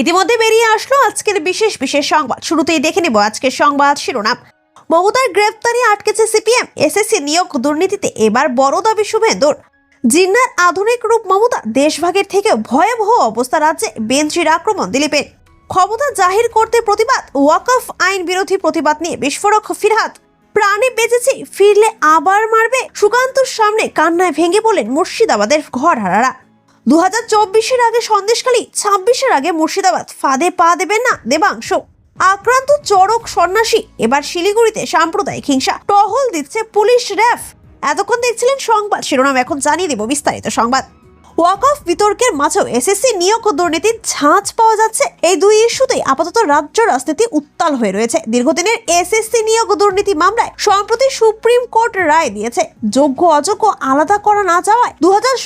ইতিমধ্যে বেরিয়ে আসলো আজকের বিশেষ বিশেষ সংবাদ। শুরুতেই দেখে নেব আজকের সংবাদ শিরোনাম। মমতার গ্রেফতারি আটকেছে সিপিএম। এসএসসি নিয়োগ দুর্নীতিতে এবার বড় দাবি শুভেন্দুর। জিন্নার আধুনিক রূপ মমতা দেশভাগের থেকে ভয়াবহ অবস্থা রাজ্যে বেঞ্চির আক্রমণ দিলীপের। ক্ষমতা জাহির করতে প্রতিবাদ, ওয়াকফ আইন বিরোধী প্রতিবাদ নিয়ে বিস্ফোরক ফিরহাদ। প্রাণে বেঁচেছি, ফিরলে আবার মারবে, সুকান্তর সামনে কান্নায় ভেঙে বলেন মুর্শিদাবাদের ঘর হারারা দু চব্বিশের আগে সন্দেশখালী, ছাব্বিশের আগে মুর্শিদাবাদ। ফাঁদে পা দেবেন না, দেবাংশ। আক্রান্ত চড়ক সন্ন্যাসী, এবার শিলিগুড়িতে সাম্প্রদায়িক হিংসা। টহল দিচ্ছে পুলিশ র্যাফ। এতক্ষণ দেখছিলেন সংবাদ, শিরোনাম এখন জানিয়ে দেব বিস্তারিত সংবাদ। ওয়াকফ বিতর্কের মাঝেও এসএসসি নিয়োগ ও দুর্নীতির ঝাঁজ পাওয়া যাচ্ছে। এই দুই ইস্যুতেই আপাতত রাজ্য রাজনীতি উত্তাল হয়ে রয়েছে। দীর্ঘদিনের এসএসসি নিয়োগ দুর্নীতি মামলায় সম্প্রতি সুপ্রিম কোর্ট রায় দিয়েছে। যোগ্য অযোগ্য আলাদা করা না যাওয়ায় দু হাজার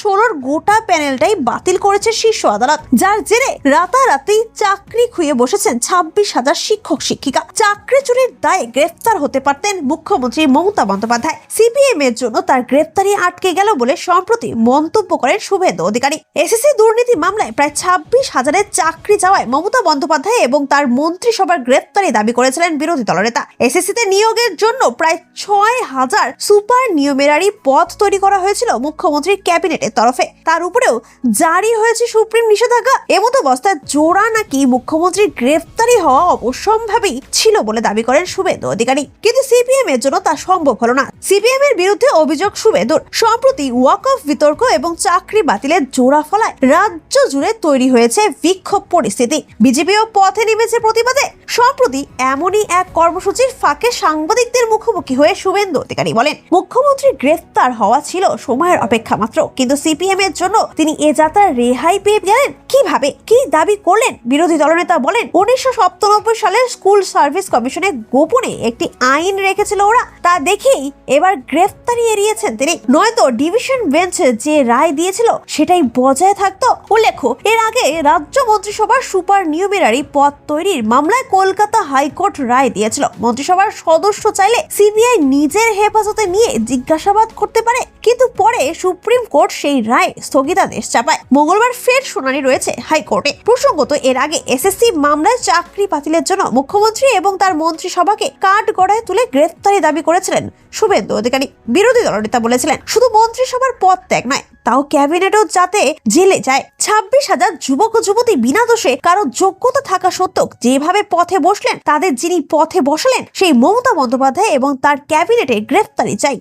গোটা প্যানেলটাই বাতিল করেছে শীর্ষ আদালত। যার জেরে রাতারাতি চাকরি খুঁয়ে বসেছেন ছাব্বিশ হাজার শিক্ষক শিক্ষিকা। চাকরি চুরির দায়ে গ্রেফতার হতে পারতেন মুখ্যমন্ত্রী মমতা বন্দ্যোপাধ্যায়। সিপিএম এর জন্য তার গ্রেফতারি আটকে গেল বলে সম্প্রতি মন্তব্য করেন শুভেন্দু। অধিকারী। এসএসসি দুর্নীতি মামলায় প্রায় ছাব্বিশ হাজারের চাকরি যাওয়ায় মমতা বন্দ্যোপাধ্যায় এবং তার মন্ত্রিসভার গ্রেফতারি দাবি করেছিলেন বিরোধী দলনেতা এসএসসিতে নিয়োগের জন্য প্রায় ছয় হাজার সুপার নিয়মেরারি পদ তৈরি করা হয়েছিল মুখ্যমন্ত্রীর ক্যাবিনেটের তরফে। তার উপরেও জারি হয়েছে সুপ্রিম নিষেধাজ্ঞা। এমতো অবস্থায় জোড়া নাকি মুখ্যমন্ত্রীর গ্রেফতারি হওয়া অবশ্যম্ভাবী ছিল বলে দাবি করেন শুভেন্দু অধিকারী। কিন্তু সিপিএম এর জন্য তা সম্ভব হলো না। সিপিএম এর বিরুদ্ধে অভিযোগ শুভেন্দুর। সম্প্রতি ওয়াক অফ বিতর্ক এবং চাকরি বাতিলের জোড়া ফলায় রাজ্য জুড়ে তৈরি হয়েছে বিক্ষোভ পরিস্থিতি। বিজেপিও পথে নেমেছে প্রতিবাদে। সম্প্রতি এমনই এক কর্মসূচির ফাঁকে সাংবাদিকদের মুখোমুখি হয়ে শুভেন্দু অধিকারী বলেন মুখ্যমন্ত্রীর গ্রেফতার হওয়া ছিল সময়ের অপেক্ষা মাত্র, কিন্তু সিপিএম এর জন্য তিনি এ যাত্রার রেহাই পেয়ে গেলেন। কীভাবে? কি দাবি করলেন? বিরোধী দলনেতা বলেন, উনিশশো সাতানব্বই সালে স্কুল সার্ভিস কমিশনে গোপনে একটি আইন রেখেছিল ওরা। তা দেখেই এবার গ্রেফতারি এড়িয়েছেন তিনি। নয়তো ডিভিশন বেঞ্চ যে রায় দিয়েছিল সেটাই বজায় থাকতো। উল্লেখ্য, এর আগে রাজ্য মন্ত্রিসভার সুপার নিয়মেরারি পদ তৈরির মামলায় কলকাতা হাইকোর্ট রায় দিয়েছিল। মন্ত্রিসভার সদস্য চাইলে সিবিআই নিজের হেফাজতে নিয়ে জিজ্ঞাসাবাদ করতে পারে কিন্তু পরে সুপ্রিম কোর্ট সেই রায় স্থগিতাদেশ চাপায়। মঙ্গলবার ফের শুনানি রয়েছে হাইকোর্টে। প্রসঙ্গত, এর আগে এসএসসি মামলায় চাকরি বাতিলের জন্য মুখ্যমন্ত্রী এবং তার মন্ত্রিসভাকে কাঠ গড়ায় তুলে গ্রেফতারি দাবি করেছিলেন শুভেন্দু অধিকারী। বিরোধী দলনেতা বলেছিলেন, শুধু মন্ত্রিসভার পদ ত্যাগ নয়, তাও ক্যাবিনেটও যাতে জেলে যায়। ছাব্বিশ হাজার যুবক যুবতী বিনা দোষে কারও যোগ্যতা থাকা সত্ত্বেও যেভাবে পথে বসলেন, তাদের যিনি পথে বসালেন, সেই মমতা বন্দ্যোপাধ্যায় এবং তার ক্যাবিনেটে গ্রেফতারি চাই।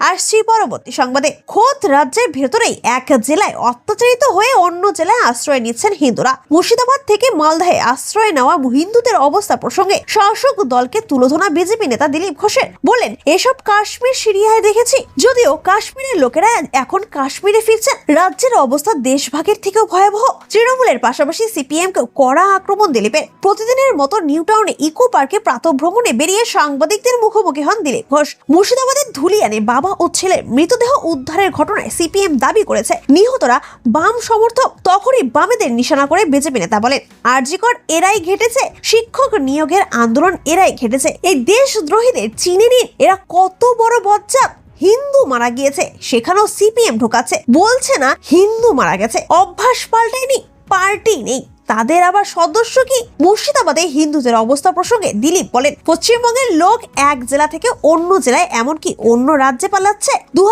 আসছি পরবর্তী সংবাদে। খোদ রাজ্যের ভেতরেই এক জেলায় অত্যাচারিত হয়ে অন্য জেলায় আশ্রয় নিচ্ছেন হিন্দুরা। মুর্শিদাবাদ থেকে মালদাহে আশ্রয় নেওয়া হিন্দুদের অবস্থা প্রসঙ্গে শাসক দলকে তুলোধনা বিজেপি নেতা দিলীপ ঘোষের বলেন, এসব কাশ্মীর সিরিয়ায় দেখেছি। যদিও কাশ্মীরের লোকেরা এখন কাশ্মীরে ফিরছেন, রাজ্যের অবস্থা দেশভাগের থেকেও ভয়াবহ। তৃণমূলের পাশাপাশি সিপিএম কে কড়া আক্রমণ দিলীপের। প্রতিদিনের মতো নিউ টাউনে ইকো পার্কে প্রাতভ্রমণে বেরিয়ে সাংবাদিকদের মুখোমুখি হন দিলীপ ঘোষ। মুর্শিদাবাদের ধুলিয়ানে বাবা ও ছেলের মৃতদেহ উদ্ধারের ঘটনায় সিপিএম দাবি করেছে। নিহতরা বাম সমর্থক তখনই বামেদের নিশানা করে বিজেপি নেতা বলেন, আরজিকর এরাই ঘেটেছে, শিক্ষক নিয়োগের আন্দোলন এরাই ঘেটেছে। এই দেশদ্রোহীদের চিনে নিন, এরা কত বড় বজ্জাত। হিন্দু মারা গিয়েছে, সেখানেও সিপিএম ঢোকাচ্ছে। বলছে না, হিন্দু মারা গেছে। অভ্যাস পাল্টায়নি, পার্টি নেই। তাদের আবার সদস্য কি? মুর্শিদাবাদে হিন্দুদের অবস্থা প্রসঙ্গে দিলীপ বলেন, পশ্চিমবঙ্গের লোক এক জেলা থেকে অন্য জেলায়, এমনকি অন্য রাজ্যে পালাচ্ছে। দু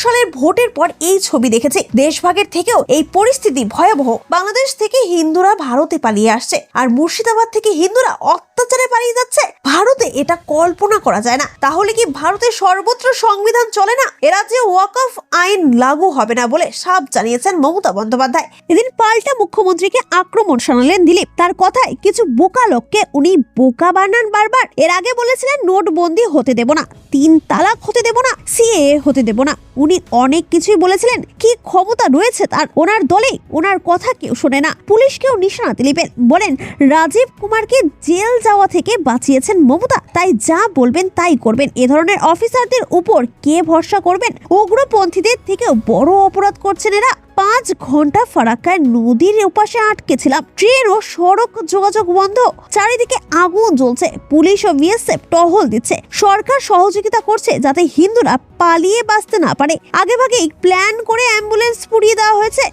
সালের ভোটের পর এই ছবি দেখেছি। দেশভাগের থেকেও এই পরিস্থিতি ভয়াবহ। বাংলাদেশ থেকে হিন্দুরা ভারতে পালিয়ে আসছে, আর মুর্শিদাবাদ থেকে হিন্দুরা অত্যাচারে পালিয়ে যাচ্ছে। ভারতে এটা কল্পনা করা যায় না। তাহলে কি ভারতের সর্বত্র সংবিধান চলে না? এ রাজ্যে ওয়াকফ আইন লাগু হবে না বলে সাপ জানিয়েছেন মমতা বন্দ্যোপাধ্যায়। এদিন পাল্টা মুখ্যমন্ত্রীকে আক্রমণ শোনালেন দিলীপ। তার কথায় কিছু বোকা লোককে উনি বোকা বানান বারবার। এর আগে বলেছিলেন, নোটবন্দি হতে দেব না, তিন তালাক হতে দেব না সিএ হতে দেব না। উনি অনেক কিছুই বলেছিলেন, কি ক্ষমতা রয়েছে তার? ওনার দলে ওনার কথা কেউ শোনে না। পুলিশকেও নিশানা দিলীপের বলেন, রাজীব কুমারকে জেল যাওয়া থেকে বাঁচিয়েছেন মমতা। তাই যা বলবেন তাই করবেন। এ ধরনের অফিসারদের উপর কে ভরসা করবেন? উগ্রপন্থীদের থেকেও বড় অপরাধ করছেন এরা। পাঁচ ঘণ্টা ফারাক্কায় নদীর উপাসে আটকেছিলাম। ট্রেন ও সড়ক যোগাযোগ বন্ধ। চারিদিকে আগুন জ্বলছে। পুলিশ ও বিএসএফ টহল দিচ্ছে। সরকার সহযোগিতা করছে যাতে হিন্দুরা পালিয়ে বাঁচতে না পারে। আগেভাগেই প্ল্যান করে অ্যাম্বুলেন্স পুড়িয়ে দেওয়া হয়েছে।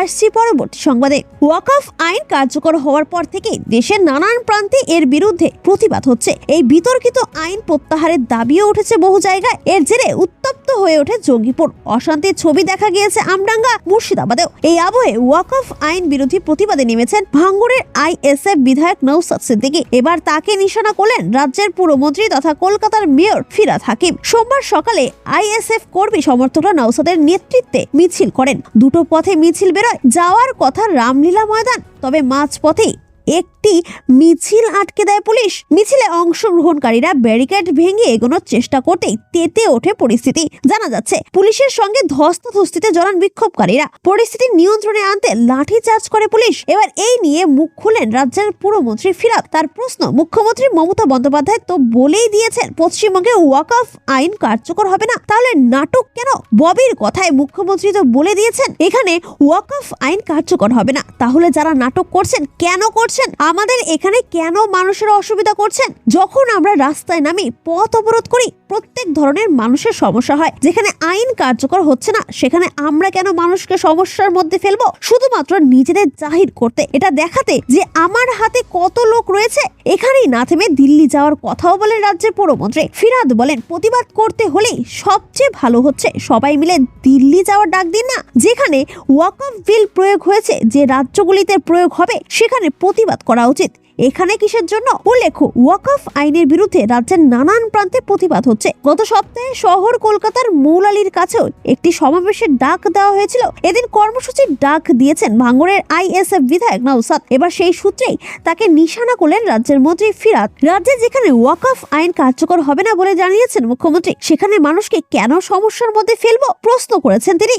আসছি পরবর্তী সংবাদে। ওয়াকফ আইন কার্যকর হওয়ার পর থেকে দেশের নানান প্রান্তে এর বিরুদ্ধে প্রতিবাদ হচ্ছে। এই বিতর্কিত আইন প্রত্যাহারের দাবিও উঠেছে বহু জায়গায়। এর জেরে উত্তপ্ত হয়ে ওঠে জঙ্গিপুর। অশান্তির ছবি দেখা গিয়েছে আমডাঙ্গা মুর্শিদাবাদেও। এই আবহে ওয়াকফ আইন বিরোধী প্রতিবাদে নেমেছেন ভাঙ্গুরের আইএসএফ বিধায়ক নৌসাদ সিদ্দিকী। এবার তাকে নিশানা করলেন রাজ্যের পুরমন্ত্রী তথা কলকাতার মেয়র ফিরাদ হাকিম। সোমবার সকালে আইএসএফ কর্মী সমর্থকরা নৌসাদের নেতৃত্বে মিছিল করেন। দুটো পথে মিছিল বেরোয় যাওয়ার কথা রামলীলা ময়দান তবে মাঝপথেই একটি মিছিল আটকে দেয় পুলিশ। মিছিলে অংশগ্রহণকারীরা ব্যারিকেড ভেঙে এগোনোর চেষ্টা করতেই তেতে ওঠে পরিস্থিতি। জানা যাচ্ছে, পুলিশের সঙ্গে ধস্তাধস্তিতে জড়ান বিক্ষোভকারীরা। পরিস্থিতি নিয়ন্ত্রণে আনতে লাঠি চার্জ করে পুলিশ। এবার এই নিয়ে মুখ খুলেন রাজ্যের পুরমন্ত্রী ফিরাদ। তার প্রশ্ন, মুখ্যমন্ত্রী মমতা বন্দ্যোপাধ্যায় তো বলেই দিয়েছেন, পশ্চিমবঙ্গে ওয়াকফ আইন কার্যকর হবে না। তাহলে নাটক কেন? ববির কথায় মুখ্যমন্ত্রী তো বলে দিয়েছেন, এখানে ওয়াকফ আইন কার্যকর হবে না। তাহলে যারা নাটক করছেন, কেন করছেন? আমাদের এখানে কেন মানুষের অসুবিধা করছেন? যখন আমরা রাস্তায় নামি, পথ অবরোধ করি, প্রত্যেক ধরনের মানুষের সমস্যা হয়। যেখানে আইন কার্যকর হচ্ছে না, সেখানে আমরা কেন মানুষকে সমস্যার মধ্যে ফেলব? শুধুমাত্র নিজেদের জাহির করতে। এটা দেখাতে যে আমার হাতে কত লোক রয়েছে, এখানেই না থেমে দিল্লি যাওয়ার কথাও বলেন রাজ্যের পুরমন্ত্রী। ফিরাদ বলেন, প্রতিবাদ করতে হলেই সবচেয়ে ভালো হচ্ছে সবাই মিলে দিল্লি যাওয়ার ডাক দিন না। যেখানে ওয়াকফ বিল প্রয়োগ হয়েছে, যে রাজ্যগুলিতে প্রয়োগ হবে, সেখানে প্রতিবাদ করা উচিত। এখানে কিসের জন্য? উল্লেখ্য ওয়াকফ আইনের বিরুদ্ধে রাজ্যের নানান প্রান্তে প্রতিবাদ হচ্ছে। গত সপ্তাহে শহর কলকাতার মৌলালির কাছেও একটি সমাবেশের ডাক দেওয়া হয়েছিল। এদিন কর্মসূচির ডাক দিয়েছেন ভাঙ্গরের আইএসএফ বিধায়ক নৌসাদ এবার সেই সূত্রেই তাকে নিশানা করলেন রাজ্যের মন্ত্রী ফিরাদ। রাজ্যে যেখানে ওয়াকফ আইন কার্যকর হবে না বলে জানিয়েছেন মুখ্যমন্ত্রী, সেখানে মানুষকে কেন সমস্যার মধ্যে ফেলব প্রশ্ন করেছেন তিনি।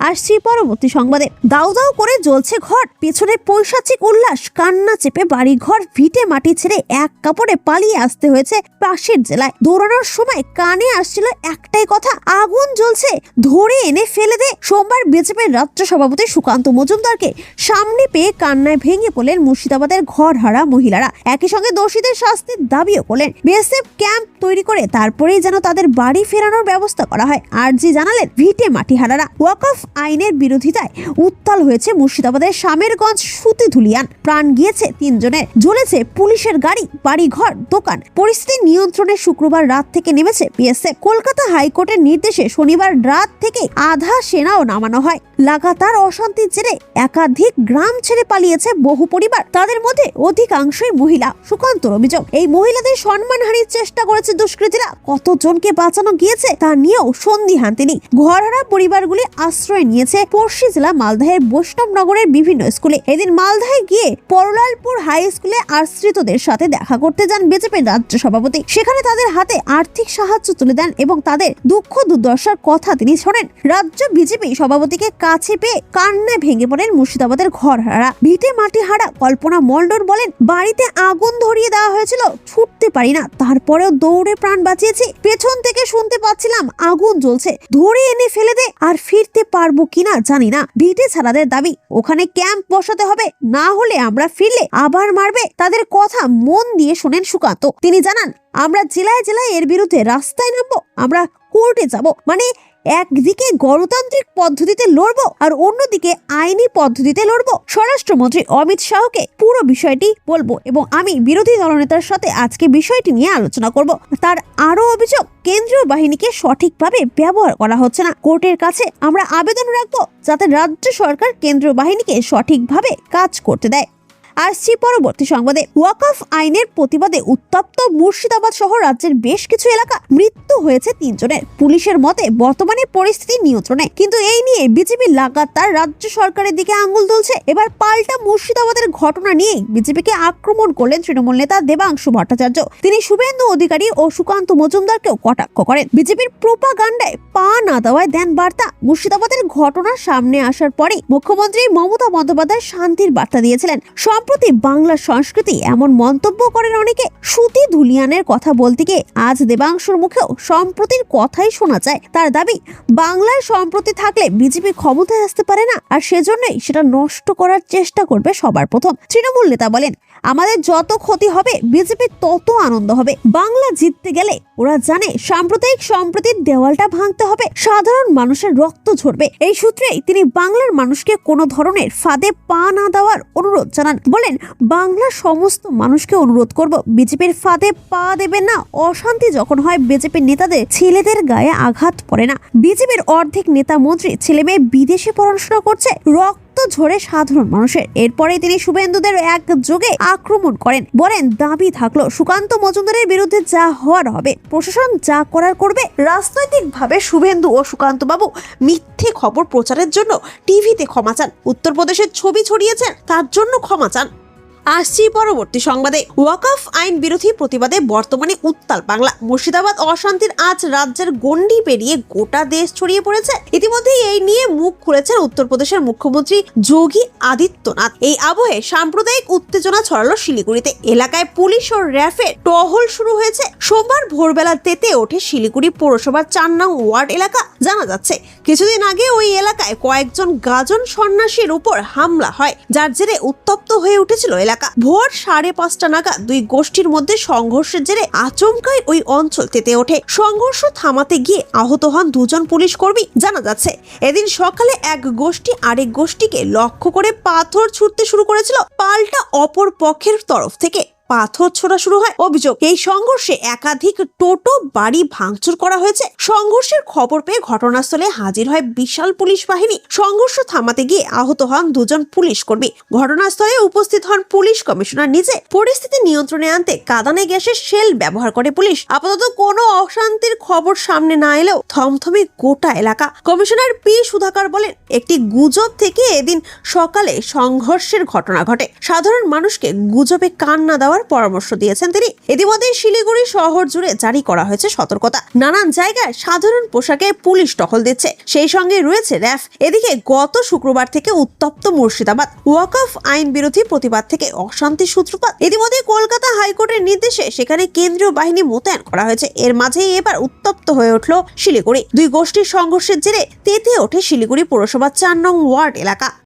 আসছি পরবর্তী সংবাদে। দাউ দাউ করে জ্বলছে ঘর। পেছনে পৈশাচিক উল্লাস। কান্না চেপে বাড়ি ঘর ভিটে মাটি ছেড়ে এক কাপড়ে পালিয়ে আসতে হয়েছে পাশের জেলায়। দৌড়ানোর সময় কানে আসছিল একটাই কথা, আগুন জ্বলছে। ধরে এনে ফেলে দে। সোমবার বিজেপির রাজ্য সভাপতি সুকান্ত মজুমদারকে সামনে পেয়ে কান্নায় ভেঙে পড়লেন মুর্শিদাবাদের ঘর হারা মহিলারা। একই সঙ্গে দোষীদের শাস্তির দাবিও করলেন। বিএসএফ ক্যাম্প তৈরি করে তারপরেই যেন তাদের বাড়ি ফেরানোর ব্যবস্থা করা হয়। আর জি জানালেন, ভিটে মাটিহারারা ওয়াকফ আইনের বিরোধিতায় উত্তাল হয়েছে মুর্শিদাবাদের শামেরগঞ্জ সুতি ধুলিয়ান প্রাণ গিয়েছে তিনজনের। জ্বলেছে পুলিশের গাড়ি বাড়ি ঘর দোকান। পরিস্থিতি নিয়ন্ত্রণে শুক্রবার রাত থেকে নেমেছে বিএসএফ। কলকাতা হাইকোর্টের নির্দেশে শনিবার রাত থেকে আধা সেনাও নামানো হয়। লাগাতার অশান্তির জেরে একাধিক গ্রাম ছেড়ে পালিয়েছে বহু পরিবার। তাদের মধ্যে অধিকাংশই মহিলা। সুকান্তর অভিযোগ, এই মহিলাদের সম্মানহানির চেষ্টা করেছে দুষ্কৃতীরা। কতজনকে বাঁচানো গিয়েছে তা নিয়েও সন্দিহান তিনি। ঘরহারা পরিবারগুলি আশ্রয় নিয়েছে পড়শি জেলা মালদাহের বৈষ্ণবনগরের বিভিন্ন স্কুলে। এদিন মালদাহে গিয়ে পরলালপুর হাই স্কুলে আশ্রিতদের সাথে দেখা করতে যান বিজেপির রাজ্য সভাপতি। সেখানে তাদের হাতে আর্থিক সাহায্য তুলে দেন এবং তাদের দুঃখ দুর্দশার কথা তিনি শোনেন। রাজ্য বিজেপি সভাপতিকে কাছে পেয়ে কান্নায় ভেঙে পড়েন মুর্শিদাবাদের ঘর হারা ভিটে মাটি হারা কল্পনা মল্ডর বলেন, বাড়িতে আগুন ধরিয়ে দেওয়া হয়েছিল, ছুটতে পারি না। তারপরেও দৌড়ে প্রাণ বাঁচিয়েছি। পেছন থেকে শুনতে পাচ্ছিলাম আগুন জ্বলছে। ধরে এনে ফেলে দে, আর ফিরতে পারব কিনা জানি না। ভিটে ছাড়াদের দাবি, ওখানে ক্যাম্প বসাতে হবে, না হলে আমরা ফিরলে আবার মারবে। তাদের কথা মন দিয়ে শোনেন সুকান্ত। তিনি জানান, আমরা জেলায় জেলায় এর বিরুদ্ধে রাস্তায় নামবো, আমরা কোর্টে যাব। মানে একদিকে গণতান্ত্রিক পদ্ধতিতে লড়বো আর অন্যদিকে আইনি পদ্ধতিতে লড়বো। স্বরাষ্ট্রমন্ত্রী অমিত শাহকে পুরো বিষয়টি বলব এবং আমি বিরোধী দলনেতার সাথে আজকে বিষয়টি নিয়ে আলোচনা করব। তার আরও অভিযোগ, কেন্দ্রীয় বাহিনীকে সঠিকভাবে ব্যবহার করা হচ্ছে না। কোর্টের কাছে আমরা আবেদন রাখব যাতে রাজ্য সরকার কেন্দ্রীয় বাহিনীকে সঠিকভাবে কাজ করতে দেয়। আসছি পরবর্তী সংবাদে। ওয়াকফ আইনের প্রতিবাদে উত্তপ্ত মুর্শিদাবাদ সহ রাজ্যের বেশ কিছু এলাকা মৃত্যু হয়েছে তিনজনের। পুলিশের মতে, বর্তমানে পরিস্থিতি নিয়ন্ত্রণে। কিন্তু এই নিয়ে বিজেপি লাগাতার রাজ্য সরকারের দিকে আঙুল তুলছে। এবার পাল্টা মুর্শিদাবাদের ঘটনা নিয়েই বিজেপিকে আক্রমণ করলেন তৃণমূল নেতা দেবাংশু ভট্টাচার্য। তিনি শুভেন্দু অধিকারী ও সুকান্ত মজুমদারকেও কটাক্ষ করেন। বিজেপির প্রোপাগান্ডায় পা না দেওয়ায় দেন বার্তা। মুর্শিদাবাদের ঘটনা সামনে আসার পরেই মুখ্যমন্ত্রী মমতা বন্দ্যোপাধ্যায় শান্তির বার্তা দিয়েছিলেন। সম্প্রতি সম্প্রতি বাংলা সংস্কৃতি এমন মন্তব্য করেন অনেকে, সুতি ধুলিয়ানের কথা বলতে গিয়ে আজ দেবাংশুর মুখেও সম্প্রতির কথাই শোনা যায়। তার দাবি, বাংলায় সম্প্রতি থাকলে বিজেপি ক্ষমতায় আসতে পারে না, আর সেজন্যই সেটা নষ্ট করার চেষ্টা করবে সবার প্রথম। তৃণমূল নেতা বলেন আমাদের যত ক্ষতি হবে বিজেপির তত আনন্দ হবে। বাংলা জিততে গেলে ওরা জানে, সাম্প্রদায়িক সম্প্রতির দেওয়ালটা ভাঙতে হবে, সাধারণ মানুষের রক্ত ঝরবে। এই সূত্রেই তিনি বাংলার মানুষকে কোনো ধরনের ফাঁদে পা না দেওয়ার অনুরোধ জানান। বলেন, বাংলার সমস্ত মানুষকে অনুরোধ করব বিজেপির ফাঁদে পা দেবেন না। অশান্তি যখন হয় বিজেপির নেতাদের ছেলেদের গায়ে আঘাত পড়ে না। বিজেপির অর্ধেক নেতা মন্ত্রী ছেলে মেয়ে বিদেশে পড়াশোনা করছে, রক্ত ঝরে সাধারণ মানুষের। এরপরে তিনি শুভেন্দুদের এক যোগে আক্রমণ করেন। বলেন, দাবি থাকল, সুকান্ত মজুমদারের বিরুদ্ধে যা হওয়ার হবে, প্রশাসন যা করার করবে, রাজনৈতিকভাবে শুভেন্দু ও সুকান্ত বাবু মিথ্যে খবর প্রচারের জন্য টিভিতে ক্ষমা চান। উত্তরপ্রদেশের ছবি ছড়িয়েছেন, তার জন্য ক্ষমা চান। আসছি পরবর্তী সংবাদে। ওয়াকফ আইন বিরোধী প্রতিবাদে বর্তমানে উত্তাল বাংলা। মুর্শিদাবাদ অশান্তির আজ রাজ্যের গণ্ডি পেরিয়ে গোটা দেশ ছড়িয়ে পড়েছে। ইতিমধ্যে এই নিয়ে মুখ খুলেছেন উত্তরপ্রদেশের মুখ্যমন্ত্রী যোগী আদিত্যনাথ। এই আবহে সাম্প্রদায়িক উত্তেজনা ছড়ালো শিলিগুড়িতে। এলাকায় পুলিশ ও র্যাফের টহল শুরু হয়েছে। সোমবার ভোরবেলা তেতে ওঠে শিলিগুড়ি পৌরসভার চার নং ওয়ার্ড এলাকা। জানা যাচ্ছে, কিছুদিন আগে ওই এলাকায় কয়েকজন গাজন সন্ন্যাসীর উপর হামলা হয়, যার জেরে উত্তপ্ত হয়ে উঠেছিল এলাকা। ভোর সাড়ে পাঁচটা নাগাদ দুই গোষ্ঠীর মধ্যে সংঘর্ষের জেরে আচমকাই ওই অঞ্চল তেতে ওঠে। সংঘর্ষ থামাতে গিয়ে আহত হন দুজন পুলিশ কর্মী, জানা যাচ্ছে। এদিন সকালে এক গোষ্ঠী আরেক গোষ্ঠীকে লক্ষ্য করে পাথর ছুটতে শুরু করেছিল পাল্টা অপর পক্ষের তরফ থেকে। পাথর ছোড়া শুরু হয় অভিযোগ। এই সংঘর্ষে একাধিক টোটো, বাড়ি ভাঙচুর করা হয়েছে। সংঘর্ষের খবর পেয়ে ঘটনাস্থলে হাজির হয় বিশাল পুলিশ বাহিনী। সংঘর্ষ থামাতে গিয়ে আহত হন দুজন পুলিশ কর্মী। ঘটনাস্থলে উপস্থিত হন পুলিশ কমিশনার নিজে। পরিস্থিতি নিয়ন্ত্রণে আনতে কাদানে গ্যাসের শেল ব্যবহার করে পুলিশ। আপাতত কোনো অশান্তির খবর সামনে না এলেও থমথমে গোটা এলাকা। কমিশনার পি সুধাকর বলেন, একটি গুজব থেকে এদিন সকালে সংঘর্ষের ঘটনা ঘটে। সাধারণ মানুষকে গুজবে কান না দেওয়ার পরামর্শ দিয়েছেন তিনি। ইতিমধ্যে শিলিগুড়ি শহর জুড়ে জারি করা হয়েছে সতর্কতা। নানান জায়গায় সাধারণ পোশাকে পুলিশ টহল দিচ্ছে। সেই সঙ্গে রয়েছে র্যাফ। এদিকে গত শুক্রবার থেকে উত্তপ্ত মুর্শিদাবাদ। ওয়াকফ আইন বিরোধী প্রতিবাদ থেকে অশান্তির সূত্রপাত। ইতিমধ্যে কলকাতা হাইকোর্টের নির্দেশে সেখানে কেন্দ্রীয় বাহিনী মোতায়েন করা হয়েছে। এর মাঝেই এবার উত্তপ্ত হয়ে উঠল শিলিগুড়ি। দুই গোষ্ঠীর সংঘর্ষের জেরে তেতে ওঠে শিলিগুড়ি পৌরসভার চার নং ওয়ার্ড এলাকা।